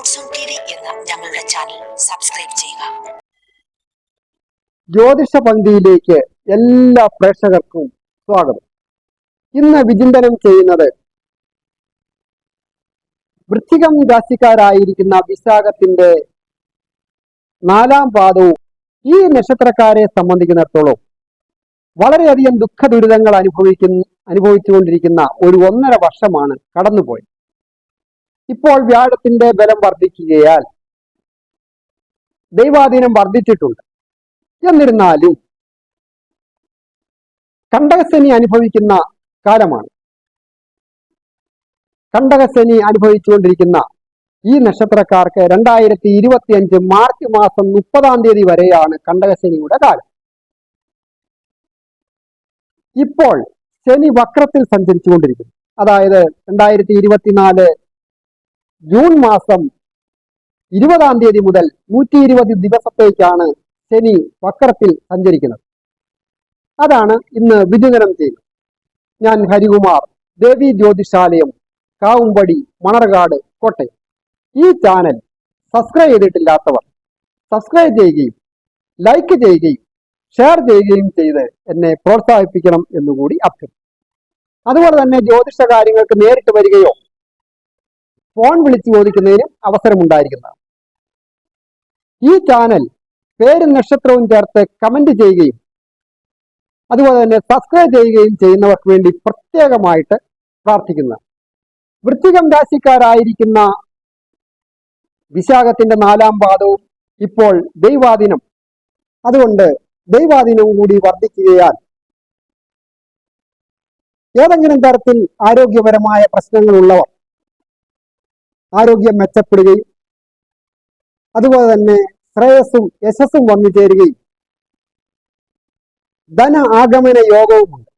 ഞങ്ങളുടെ channel subscribe ചെയ്യുക. ജ്യോതിഷ പന്തിയിലേക്ക് എല്ലാ പ്രേക്ഷകർക്കും സ്വാഗതം. ഇന്ന് വിചിന്തനം ചെയ്യുന്നത് വൃശ്ചികം രാശിക്കാരായിരിക്കുന്ന വിശാഖത്തിന്റെ നാലാം പാദവും ഈ നക്ഷത്രക്കാരെ സംബന്ധിക്കുന്നിടത്തോളം വളരെയധികം ദുഃഖ ദുരിതങ്ങൾ അനുഭവിക്കുന്ന അനുഭവിച്ചുകൊണ്ടിരിക്കുന്ന ഒരു ഒന്നര വർഷമാണ് കടന്നുപോയത്. ഇപ്പോൾ വ്യാഴത്തിന്റെ ബലം വർദ്ധിക്കുകയാൽ ദൈവാധീനം വർദ്ധിച്ചിട്ടുണ്ട്. എന്നിരുന്നാലും കണ്ടകശനി അനുഭവിക്കുന്ന കാലമാണ്. കണ്ടകശനി അനുഭവിച്ചുകൊണ്ടിരിക്കുന്ന ഈ നക്ഷത്രക്കാർക്ക് രണ്ടായിരത്തി ഇരുപത്തി അഞ്ച് മാർച്ച് മാസം മുപ്പതാം തീയതി വരെയാണ് കണ്ടകശനിയുടെ കാലം. ഇപ്പോൾ ശനി വക്രത്തിൽ സഞ്ചരിച്ചുകൊണ്ടിരിക്കുന്നു. അതായത് രണ്ടായിരത്തി ഇരുപത്തിനാല് ജൂൺ മാസം ഇരുപതാം തീയതി മുതൽ നൂറ്റി ഇരുപത് ദിവസത്തേക്കാണ് ശനി വക്രത്തിൽ സഞ്ചരിക്കുന്നത്. അതാണ് ഇന്ന് വിചിന്തനം ചെയ്യുന്നത് ഞാൻ ഹരികുമാർ ദേവി ജ്യോതിഷാലയം കാവുംപടി മണർകാട് കോട്ടയം. ഈ ചാനൽ സബ്സ്ക്രൈബ് ചെയ്തിട്ടില്ലാത്തവർ സബ്സ്ക്രൈബ് ചെയ്യുകയും ലൈക്ക് ചെയ്യുകയും ഷെയർ ചെയ്യുകയും ചെയ്ത് എന്നെ പ്രോത്സാഹിപ്പിക്കണം എന്നുകൂടി അഭ്യർത്ഥിക്കും അതുപോലെ തന്നെ ജ്യോതിഷ കാര്യങ്ങൾക്ക് നേരിട്ട് വരികയോ ഫോൺ വിളിച്ച് ചോദിക്കുന്നതിനും അവസരമുണ്ടായിരിക്കുന്നതാണ്. ഈ ചാനൽ പേരും നക്ഷത്രവും ചേർത്ത് കമന്റ് ചെയ്യുകയും അതുപോലെ തന്നെ സബ്സ്ക്രൈബ് ചെയ്യുകയും ചെയ്യുന്നവർക്ക് വേണ്ടി പ്രത്യേകമായിട്ട് പ്രാർത്ഥിക്കുന്നു വൃത്തികം രാശിക്കാരായിരിക്കുന്ന വിശാഖത്തിന്റെ നാലാം പാദവും ഇപ്പോൾ ദൈവാദിനം അതുകൊണ്ട് ദൈവാദിനവും കൂടി വർദ്ധിക്കുകയാൽ ഏതെങ്കിലും തരത്തിൽ ആരോഗ്യപരമായ പ്രശ്നങ്ങളുള്ളവർ ആരോഗ്യം മെച്ചപ്പെടുകയും അതുപോലെ തന്നെ ശ്രേയസ്സും യശസ്സും വന്നു ചേരുകയും ധന ആഗമന യോഗവുമുണ്ട്.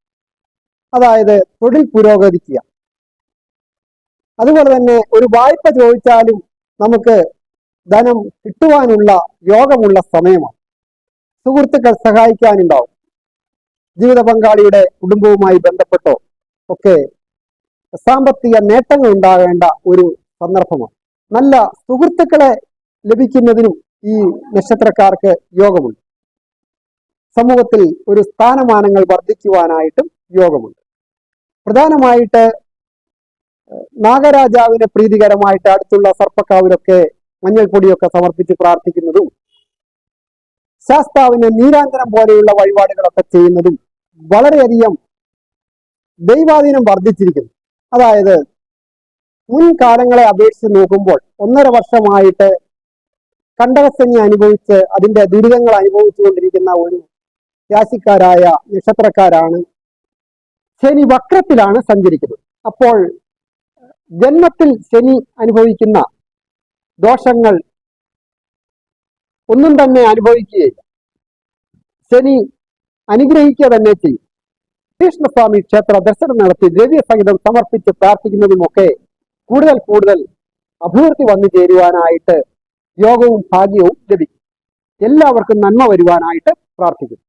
അതായത് തൊഴിൽ പുരോഗതിക്കുക. അതുപോലെ തന്നെ ഒരു വായ്പ ചോദിച്ചാലും നമുക്ക് ധനം കിട്ടുവാനുള്ള യോഗമുള്ള സമയമാണ്. സുഹൃത്തുക്കൾ സഹായിക്കാനുണ്ടാവും. ജീവിത പങ്കാളിയുടെ കുടുംബവുമായി ബന്ധപ്പെട്ടോ ഒക്കെ സാമ്പത്തിക നേട്ടങ്ങൾ ഉണ്ടാകേണ്ട ഒരു സന്ദർഭമാണ്. നല്ല സുഹൃത്തുക്കളെ ലഭിക്കുന്നതിനും ഈ നക്ഷത്രക്കാർക്ക് യോഗമുണ്ട്. സമൂഹത്തിൽ ഒരു സ്ഥാനമാനങ്ങൾ വർദ്ധിക്കുവാനായിട്ടും യോഗമുണ്ട്. പ്രധാനമായിട്ട് നാഗരാജാവിനെ പ്രീതികരമായിട്ട് അടുത്തുള്ള സർപ്പക്കാവിലൊക്കെ മഞ്ഞൾപ്പൊടിയൊക്കെ സമർപ്പിച്ച് പ്രാർത്ഥിക്കുന്നതും ശാസ്താവിന് നീരാന്തരം പോലെയുള്ള വഴിപാടുകളൊക്കെ ചെയ്യുന്നതും വളരെയധികം ദൈവാധീനം വർദ്ധിച്ചിരിക്കുന്നു. അതായത് മുൻകാലങ്ങളെ അപേക്ഷിച്ച് നോക്കുമ്പോൾ ഒന്നര വർഷമായിട്ട് കണ്ടകസഞ്ഞി അനുഭവിച്ച് അതിന്റെ ദുരിതങ്ങൾ അനുഭവിച്ചുകൊണ്ടിരിക്കുന്ന ഒരു രാശിക്കാരായ നക്ഷത്രക്കാരാണ് ശനി വക്രത്തിലാണ് സഞ്ചരിക്കുന്നത്. അപ്പോൾ ജന്മത്തിൽ ശനി അനുഭവിക്കുന്ന ദോഷങ്ങൾ ഒന്നും തന്നെ അനുഭവിക്കുകയില്ല. ശനി അനുഗ്രഹിക്കുക തന്നെ ചെയ്യും. കൃഷ്ണസ്വാമി ക്ഷേത്ര ദർശനം നടത്തി ദ്രവ്യസഹിതം സമർപ്പിച്ച് പ്രാർത്ഥിക്കുന്നതുമൊക്കെ കൂടുതൽ കൂടുതൽ അഭിവൃദ്ധി വന്നു ചേരുവാനായിട്ട് യോഗവും ഭാഗ്യവും ലഭിക്കും. എല്ലാവർക്കും നന്മ വരുവാനായിട്ട് പ്രാർത്ഥിക്കുന്നു.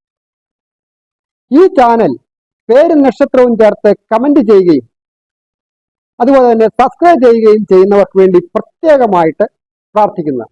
ഈ ചാനൽ പേരും നക്ഷത്രവും ചേർത്ത് കമന്റ് ചെയ്യുകയും അതുപോലെ തന്നെ സബ്സ്ക്രൈബ് ചെയ്യുകയും ചെയ്യുന്നവർക്ക് വേണ്ടി പ്രത്യേകമായിട്ട് പ്രാർത്ഥിക്കുന്ന